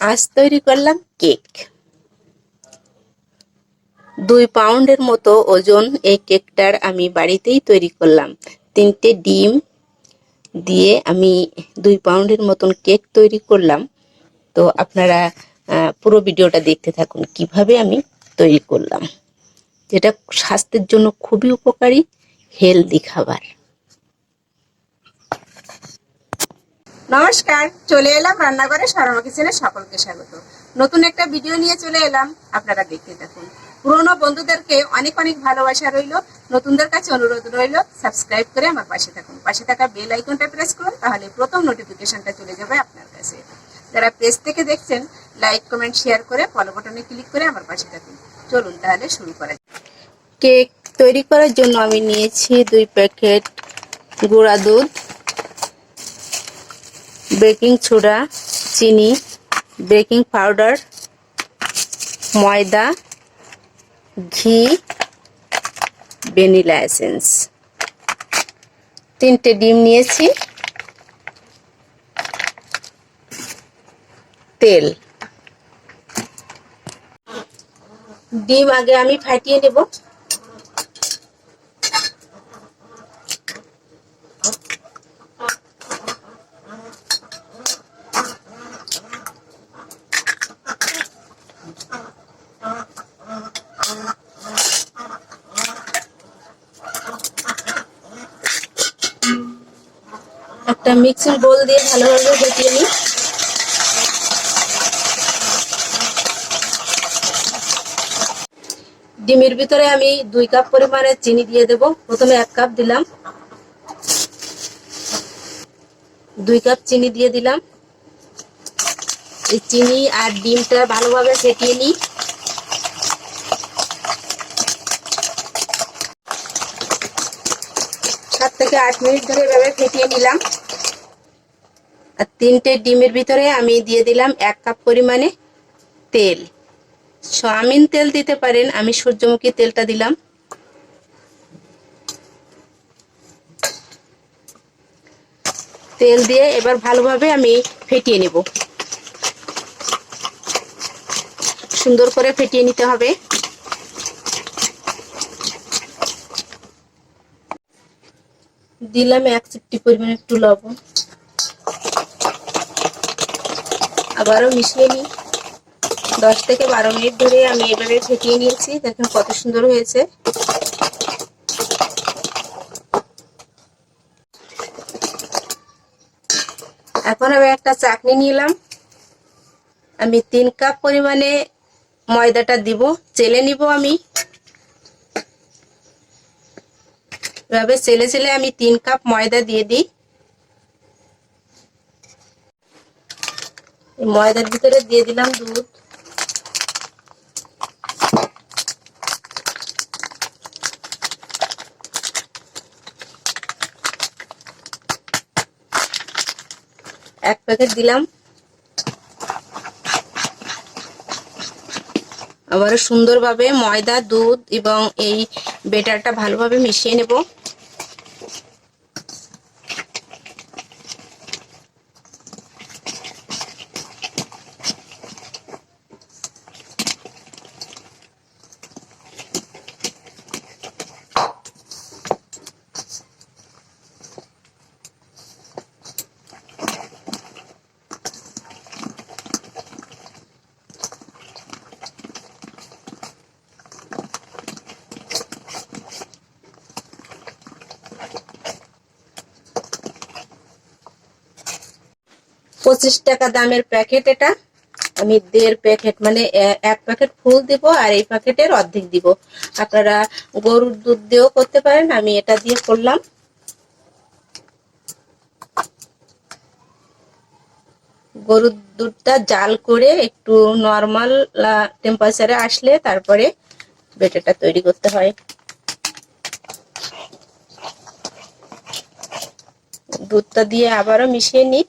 আজ তৈরি করলাম কেক। দুই পাউন্ডের মতো ওজন এই কেকটার আমি বাড়িতেই তৈরি করলাম। তিনটে ডিম দিয়ে আমি দুই পাউন্ডের মতন কেক তৈরি করলাম। তো আপনারা পুরো ভিডিওটা দেখতে থাকুন কীভাবে আমি তৈরি করলাম। যেটা স্বাস্থ্যের জন্য খুবই উপকারী, হেলদি খাবার। নমস্কার, চলে এলাম রান্নাঘরে সারমা কিচেনে সকলকে স্বাগত। নতুন একটা ভিডিও নিয়ে চলে এলাম, আপনারা দেখতে থাকুন। পুরনো বন্ধুদেরকে অনেক অনেক ভালোবাসা রইল, নতুনদের কাছে অনুরোধ রইল সাবস্ক্রাইব করে আমার পাশে থাকুন। পাশে থাকা বেল আইকনটা প্রেস করুন, তাহলে প্রথম নোটিফিকেশনটা চলে যাবে আপনার কাছে। যারা পেজ থেকে দেখছেন লাইক কমেন্ট শেয়ার করে ফলো বাটনে ক্লিক করে আমার পাশে থাকুন। চলুন তাহলে শুরু করা। কেক তৈরি করার জন্য আমি নিয়েছি দুই প্যাকেট গুঁড়া দুধ বেকিং সোডা, চিনি, বেকিং পাউডার, ময়দা, ঘি, ভ্যানিলা এসেন্স। তিনটে ডিম নিয়েছি। তেল। ডিম আগে আমি ফাটিয়ে নেব। একটা মিক্সিং বোল দিয়ে ভালোভাবে ফেটিয়ে নিই। ডিমের ভিতরে আমি দুই কাপ পরিমাণে চিনি দিয়ে দেব। প্রথমে এক কাপ দিলাম। দুই কাপ চিনি দিয়ে দিলাম। এই চিনি আর ডিমটা ভালোভাবে ফেটিয়ে নিই। সাত থেকে আট মিনিট ধরে এভাবে ফেটিয়ে নিলাম। আর তিনটে ডিমের ভিতরে আমি দিয়ে দিলাম এক কাপ পরিমাণে তেল। সয়াবিন তেল দিতে পারেন, আমি সূর্যমুখী তেলটা দিলাম। তেল দিয়ে এবার ভালোভাবে আমি ফেটিয়ে নেব। সুন্দর করে ফেটিয়ে নিতে হবে। দিলাম এক চিপটি পরিমাণ একটু লবণ। আবারও মিশিয়ে নিই। দশ থেকে বারো মিনিট ধরে আমি এভাবে ফেটিয়ে নিয়েছি। দেখেন কত সুন্দর হয়েছে। এখন আমি একটা চাটনি নিলাম। আমি তিন কাপ পরিমাণে ময়দাটা দিব। চেলে নিব আমি। এভাবে চেলে চেলে আমি তিন কাপ ময়দা দিয়ে দিই। ময়দার ভিতরে দিয়ে দিলাম দুধ। এক প্যাকেট দিলাম। আবারও সুন্দরভাবে ময়দা, দুধ এবং এই বেটারটা ভালোভাবে মিশিয়ে নেব। পঁচিশ টাকা দামের প্যাকেট এটা। আমি দেড় প্যাকেট মানে এক প্যাকেট ফুল দিব আর এই প্যাকেটের অর্ধেক দিব। আপনারা গরুর দুধ দিয়েও করতে পারেন, আমি এটা দিয়ে করলাম। গরুর দুধটা জাল করে একটু নর্মাল টেম্পারেচারে আসলে তারপরে বেটারটা তৈরি করতে হয়। দুধটা দিয়ে আবারও মিশিয়ে নিই।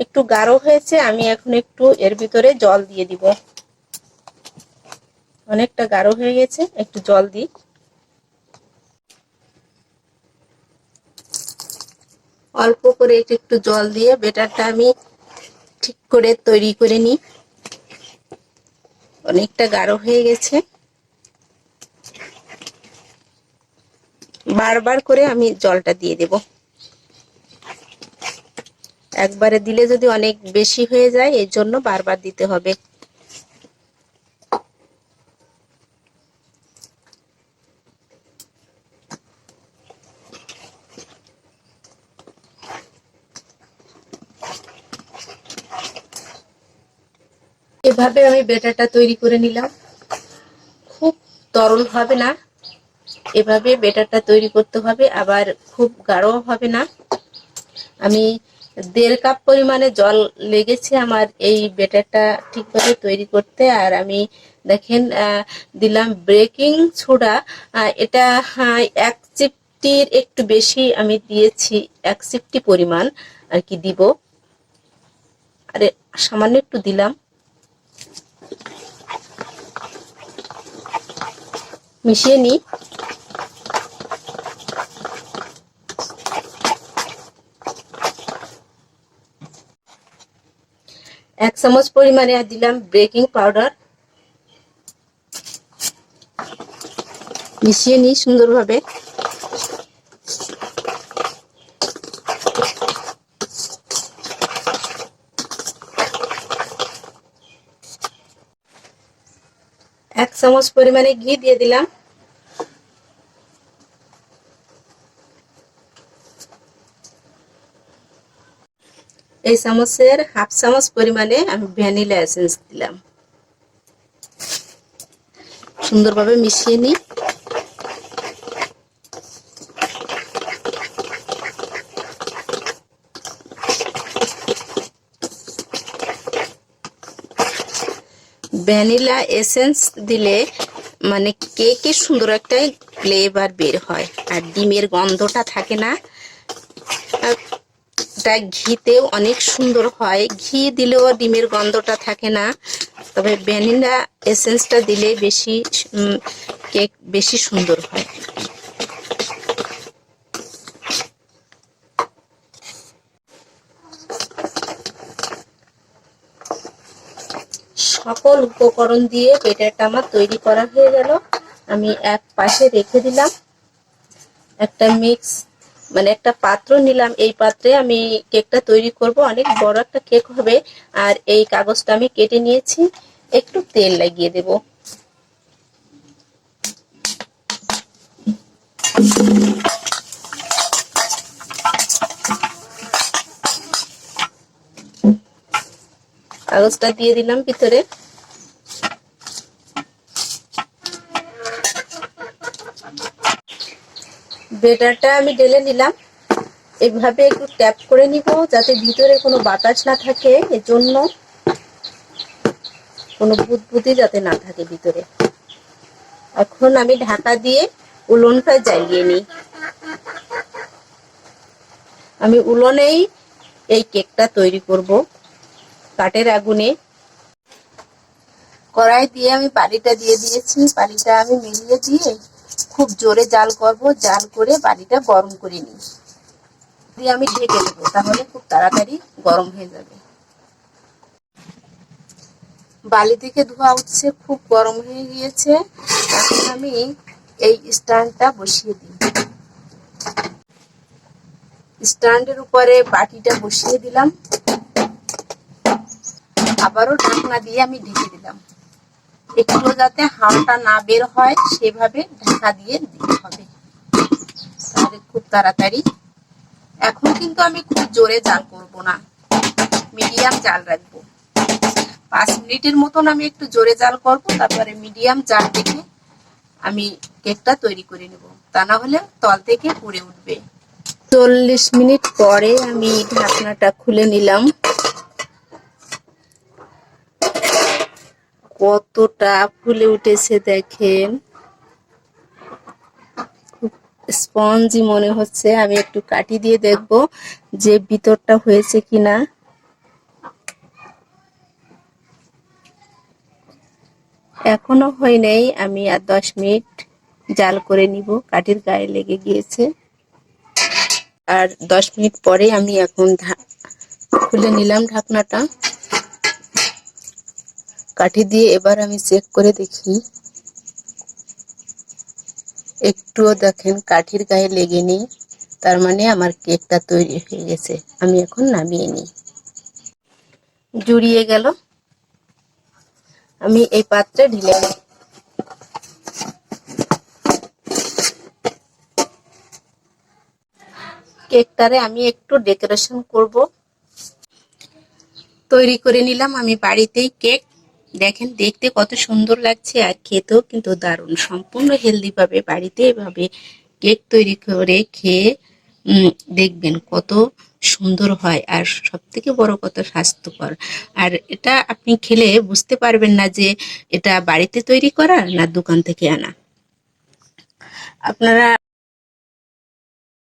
একটু গাঢ় হয়েছে, আমি এখন একটু এর ভিতরে জল দিয়ে দিব। অনেকটা গাঢ় হয়ে গেছে, একটু জল দিই। অল্প করে একটু একটু জল দিয়ে বেটারটা আমি ঠিক করে তৈরি করে নিই। অনেকটা গাঢ় হয়ে গেছে। বারবার করে আমি জলটা দিয়ে দেব। একবারে দিলে যদি অনেক বেশি হয়ে যায়, এর জন্য বারবার দিতে হবে। এভাবে আমি বেটারটা তৈরি করে নিলাম। খুব তরল হবে না। এভাবে বেটারটা তৈরি করতে হবে, আবার খুব গাঢ় হবে না। আমি দেড় কাপ পরিমাণে জল লেগেছে আমার এই বেটারটা ঠিকভাবে তৈরি করতে। আর আমি দেখেন দিলাম ব্রেকিং সোডা। এটা এক চিপটির একটু বেশি আমি দিয়েছি, এক চিপটি পরিমাণ আর কি দিব। আরে, সামান্য একটু দিলাম। মিশিয়ে নিই। এক চামচ পরিমাণে দিলাম বেকিং পাউডার মিশিয়ে নিই সুন্দরভাবে এক চামচ পরিমাণে ঘি দিয়ে দিলাম। এই চামচের হাফ চামচ পরিমাণে আমি ভ্যানিলা এসেন্স দিলাম। সুন্দরভাবে মিশিয়ে নিই ভ্যানিলা এসেন্স দিলে মানে কেকের সুন্দর একটা ফ্লেভার বের হয়, আর ডিমের গন্ধটা থাকে না। এটা ঘিতেও অনেক সুন্দর হয়। ঘি দিলেও ডিমের গন্ধটা থাকে না। তবে ভ্যানিলা এসেন্সটা দিলে বেশি কেক বেশি সুন্দর হয়। সকল উপকরণ দিয়ে বেটারটা আমার তৈরি করা হয়ে গেল। আমি এক পাশে রেখে দিলাম। একটা মিক্স মানে একটা পাত্র নিলাম, এই পাত্রে আমি কেকটা তৈরি করব। অনেক বড় একটা কেক হবে, আর এই কাগজটা আমি কেটে নিয়েছি। একটু তেল লাগিয়ে দেব। কাগজটা দিয়ে দিলাম ভিতরে। বেটারটা আমি ঢেলে নিলাম। এভাবে একটু ট্যাপ করে নিব যাতে ভিতরে কোনো বাতাস না থাকে। এজন্য কোনো বুদবুদি যাতে না থাকে ভিতরে। এখন আমি ঢাকা দিয়ে উলনটা জ্বালিয়ে নিই। আমি উলনেই এই কেকটা তৈরি করব কাঠের আগুনে। কড়াই দিয়ে আমি পানিটা দিয়ে দিয়েছি। পানিটা আমি মিলিয়ে দিয়ে খুব জোরে জাল করব, জাল করে পানিটা গরম করে নিই। দিয়ে আমি ঢেকে দেবো, তাহলে খুব তাড়াতাড়ি গরম হয়ে যাবে। বালি থেকে ধোয়া উঠছে, খুব গরম হয়ে গিয়েছে। এখন আমি এই স্ট্যান্ডটা বসিয়ে দিই। স্ট্যান্ডের উপরে বাটিটা বসিয়ে দিলাম। আবারও ঢাকনা দিয়ে আমি ঢেকে দিলাম। একটু যাতে হাওয়াটা না বের হয়, সেভাবে ঢাকা দিয়ে দিতে হবে। তাহলে খুব তাড়াতাড়ি। এখন কিন্তু আমি খুব জোরে জাল করব না। মিডিয়াম জাল রাখব। পাঁচ মিনিটের মতন আমি একটু জোরে জাল করব, তারপরে মিডিয়াম জাল দেখে আমি কেকটা তৈরি করে নেব। তা না হলে তল থেকে পুড়ে উঠবে। চল্লিশ মিনিট পরে আমি ঢাকনাটা খুলে নিলাম। কতটা ফুলে উঠেছে দেখেন। স্পঞ্জি মনে হচ্ছে, আমি একটু কাটি দিয়ে দেখব যে ভিতরটা হয়েছে কিনা। এখনও হয় নাই, আমি আর দশ মিনিট জাল করে নিব, কাঠির গায়ে লেগে গিয়েছে। আর দশ মিনিট পরে আমি এখন খুলে নিলাম ঢাকনাটা। কাঠি দিয়ে এবার আমি চেক করে দেখি। একটুও দেখেন কাঠির গায়ে লেগেনি, তার মানে আমার কেকটা তৈরি হয়ে গেছে, আমি এখন নামিয়ে নিই। জুড়িয়ে গেল। আমি এই পাত্রে ঢেলে নিই। কেকটারে আমি একটু ডেকোরেশন করব। তৈরি করে নিলাম আমি বাড়িতেই কেক। দেখেন, দেখতে কত সুন্দর লাগছে আর খেতেও কিন্তু দারুণ। সম্পূর্ণ হেলদিভাবে বাড়িতে এভাবে কেক তৈরি করে খেয়ে দেখবেন কত সুন্দর হয় আর সব থেকে বড় কথা স্বাস্থ্যকর। আর এটা আপনি খেলে বুঝতে পারবেন না যে এটা বাড়িতে তৈরি করা না দোকান থেকে আনা। আপনারা